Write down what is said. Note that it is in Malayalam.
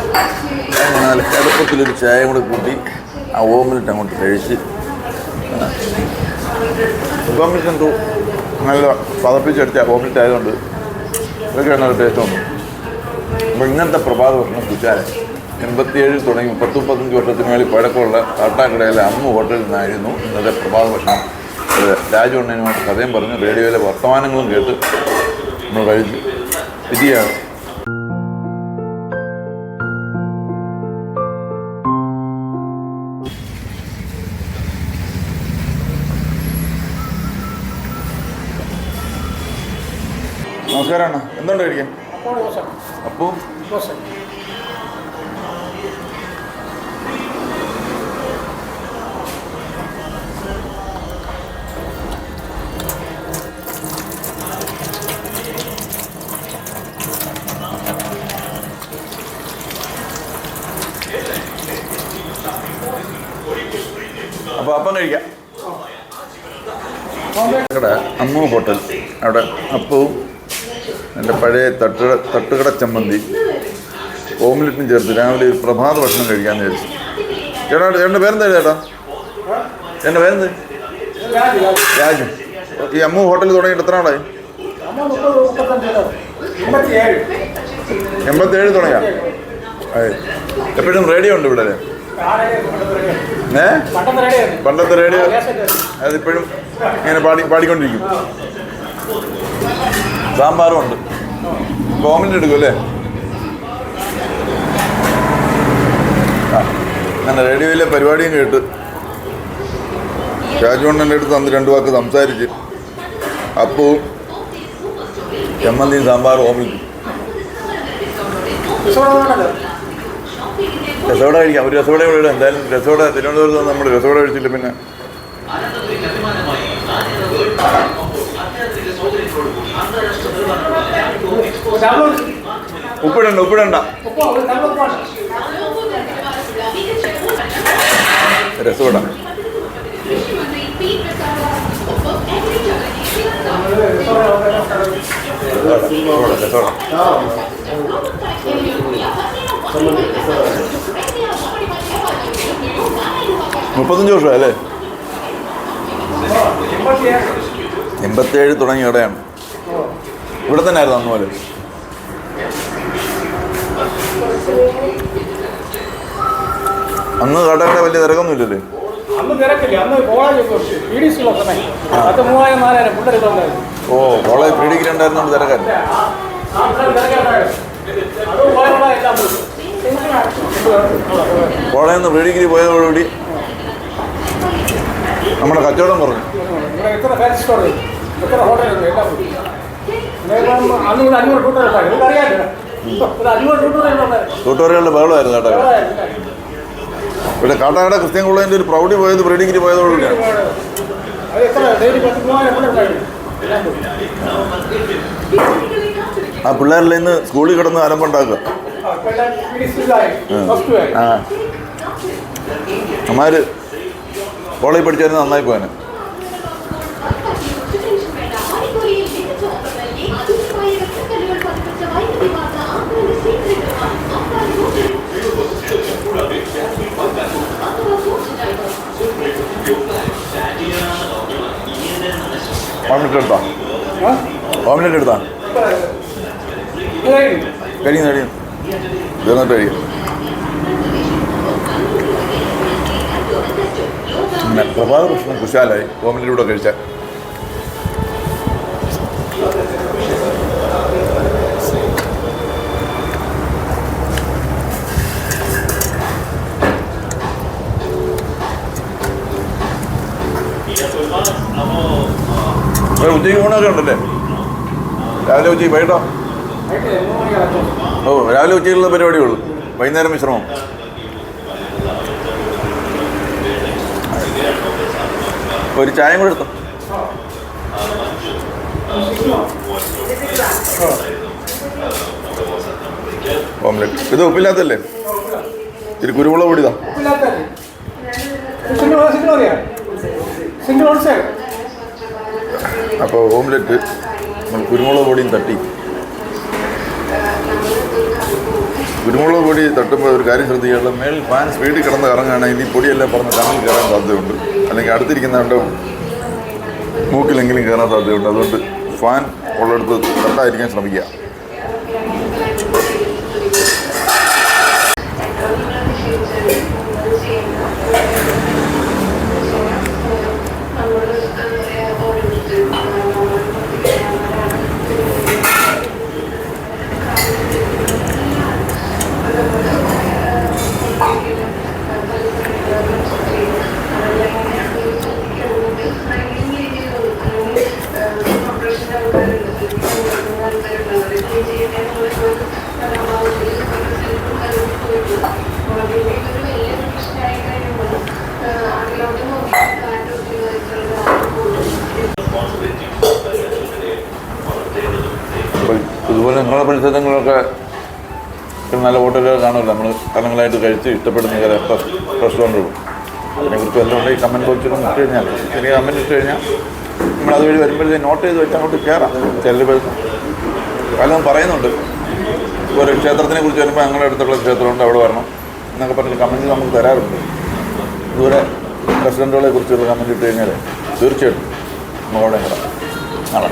അങ്ങനെ നല്ല കടുപ്പത്തിലൊരു ചായ കൂടെ കൂട്ടി ആ ഓമിനിട്ട് അങ്ങോട്ട് കഴിച്ച് ഓംലെറ്റ് എന്തോ നല്ല പതപ്പിച്ചെടുത്ത ഓംലെറ്റ് ആയതുകൊണ്ട് ഇതൊക്കെ നല്ല ടേസ്റ്റ് ഉണ്ട് അപ്പോൾ ഇങ്ങനത്തെ പ്രഭാത ഭക്ഷണം കുറ്റാല. എൺപത്തിയേഴിൽ തുടങ്ങി പത്ത് മുപ്പത്തഞ്ച് വർഷത്തിന് മേളിൽ പഴക്കമുള്ള കാട്ടാക്കടയിലെ അമ്മ ഹോട്ടലിൽ നിന്നായിരുന്നു ഇന്നത്തെ പ്രഭാത ഭക്ഷണം. രാജു അണ്ണനുമായിട്ട് കഥയും പറഞ്ഞു റേഡിയോയിലെ വർത്തമാനങ്ങളും കേട്ട് നമ്മൾ കഴിച്ചു വിധിയാണ് നമസ്കാരം അണ്ണ എന്തുണ്ട് കഴിക്കാൻ? അപ്പോ. അപ്പോൾ അപ്പം കഴിക്കാം. അമ്മ അമ്മു ഹോട്ടൽ അവിടെ അപ്പവും എന്റെ പഴയ തട്ട് തട്ടുകട ചമ്മന്തി. ഓംലെറ്റും ചേർത്ത് രാവിലെ ഒരു പ്രഭാത ഭക്ഷണം കഴിക്കാമെന്ന് വിചാരിച്ചു. ചേട്ടാ ചേട്ടന്റെ പേരെന്താ ചേട്ടാ? എന്റെ പേരെന്ത്? രാജു. ഈ അമ്മു ഹോട്ടലിൽ തുടങ്ങിയിട്ട് എത്ര നാളായി? എൺപത്തിയേഴ് തുടങ്ങിയാ? എപ്പോഴും റേഡിയോ ഉണ്ട് ഇവിടെ ഏ? പണ്ടത്തെ റേഡിയോ. അതിപ്പോഴും ഇങ്ങനെ പാടി പാടിക്കൊണ്ടിരിക്കും. സാമ്പാറും ഉണ്ട് കോമന്റ് എടുക്കും അല്ലേ? ആ അങ്ങനെ റേഡിയോയിലെ പരിപാടിയും കേട്ട് രാജുവണ്ണന്റെ അടുത്ത് അന്ന് രണ്ടു വാക്ക് സംസാരിച്ച് അപ്പവും ചമ്മന്തിയും സാമ്പാറും ഓമിക്കും രസോട കഴിക്കാം. ഒരു രസോട കൂടെ ഇടാം. എന്തായാലും രസോട തിരുവനന്തപുരത്ത് നമ്മൾ രസോട കഴിച്ചില്ല പിന്നെ. ഉപ്പിടണ്ട ഉപ്പിടണ്ട. രസപ്പെടാം മുപ്പത്തഞ്ച് വർഷം അല്ലേ എൺപത്തിയേഴ് തുടങ്ങിയ ഇവിടെയാണ് ഇവിടെ തന്നെ ആയിരുന്നു അന്ന് പോലെ. അന്ന് കടയുടെ വലിയ തിരക്കൊന്നും ഇല്ലല്ലേ അന്ന് തിരക്കില്ല. അന്ന് കോളേജ് സമയം പത്ത് മൂവായിരം നാലായിരം ഓ കോളേജ് എല്ലാം പോയി. കോളേജിൽ നിന്ന് പോയതോടുകൂടി നമ്മുടെ കച്ചവടം കുറഞ്ഞു. അന്ന് ഇവിടെ അഞ്ഞൂറ് ടൂട്ടർ ട്യൂട്ടോറിയലിന്റെ ബഹളമായിരുന്നു കേട്ടോ. പിന്നെ കാട്ടാക്കട ക്രിസ്ത്യൻ കോളേജിന്റെ ഒരു പ്രൗഢി പോയത് ബ്രീഡിങ്ങിന് പോയതോടുകൂടിയാണ് ആ പിള്ളേരിൽ ഇന്ന് സ്കൂളിൽ കിടന്ന് അലമ്പുണ്ടാക്കുക ആ, ഇപ്പം എല്ലാം പി ഡി സ്കൂളിലായി പ്ലസ് ടു അമ്മാര് കോളേജിൽ പഠിച്ചായിരുന്നു നന്നായി പോയാനെ. ഓംലെറ്റ് എടുത്താ? ഓംലെറ്റ് എടുത്താ. കഴിയും കഴിയും തീർന്നിട്ട് കഴിയും പ്രഭാത ഭക്ഷണം കുശാലായി ഓംലെറ്റിലൂടെ കഴിച്ചാൽ ഒരു ഉച്ചയ്ക്ക് ഊണൊക്കെ ഉണ്ടല്ലേ? രാവിലെ ഉച്ചയ്ക്ക് വൈകിട്ടോ. ഓ രാവിലെ ഉച്ചയ്ക്കുള്ള പരിപാടിയുള്ളൂ. വൈകുന്നേരം വിശ്രമം. ഒരു ചായം കൂടെ എടുത്തോ? ഇത് ഉപ്പില്ലാത്തല്ലേ ഇത് കുരുമുളക് പൊടിതാ? സിംഗിൾ സിംഗിൾ അപ്പോൾ ഓംലെറ്റ് നമ്മൾ കുരുമുളക് പൊടിയും തട്ടി. കുരുമുളക് പൊടി തട്ടുമ്പോൾ ഒരു കാര്യം ശ്രദ്ധിക്കാനുള്ള മേൽ ഫാൻ സ്പീഡിൽ കിടന്ന് കറങ്ങുകയാണെങ്കിൽ ഈ പൊടിയെല്ലാം പറഞ്ഞ് കണ്ണിൽ കയറാൻ സാധ്യതയുണ്ട്. അല്ലെങ്കിൽ അടുത്തിരിക്കുന്നവരുടെ മൂക്കിലെങ്കിലും കയറാൻ സാധ്യതയുണ്ട്. അതുകൊണ്ട് ഫാൻ ഉള്ളിടത്ത് തട്ടായിരിക്കാൻ ശ്രമിക്കുക അപ്പോൾ ഇതുപോലെ നിങ്ങളുടെ പരിസരങ്ങളൊക്കെ ഒരു നല്ല ഹോട്ടലുകൾ കാണുമല്ലോ. നമ്മൾ കാലങ്ങളായിട്ട് കഴിച്ച് ഇഷ്ടപ്പെടുന്ന ചില റെസ്റ്റോറന്റുകളും അതിനെക്കുറിച്ച് വല്ലതും ഉണ്ടെങ്കിൽ കമന്റ് ബോക്സിൽ ഇട്ട് കഴിഞ്ഞാൽ ചെറിയ കമന്റ് ഇട്ട് കഴിഞ്ഞാൽ നമ്മൾ അതുവഴി വരുമ്പോഴത്തേക്ക് നോട്ട് ചെയ്ത് വെച്ച് അങ്ങോട്ട് കയറാം ചിലർ പലതും പറയുന്നുണ്ട്. ഒരു ക്ഷേത്രത്തിനെ കുറിച്ച് വരുമ്പോൾ ഞങ്ങളുടെ അടുത്തുള്ള ക്ഷേത്രമുണ്ട് അവിടെ വരണം എന്നൊക്കെ പറഞ്ഞ് കമന്റ് നമുക്ക് തരാറുണ്ട്. ഇതുവരെ റെസ്റ്റോറന്റുകളെ കുറിച്ചുള്ള കമന്റ് ഇട്ട് കഴിഞ്ഞാൽ തീർച്ചയായിട്ടും നമ്മളോടെ കയറാം നാളെ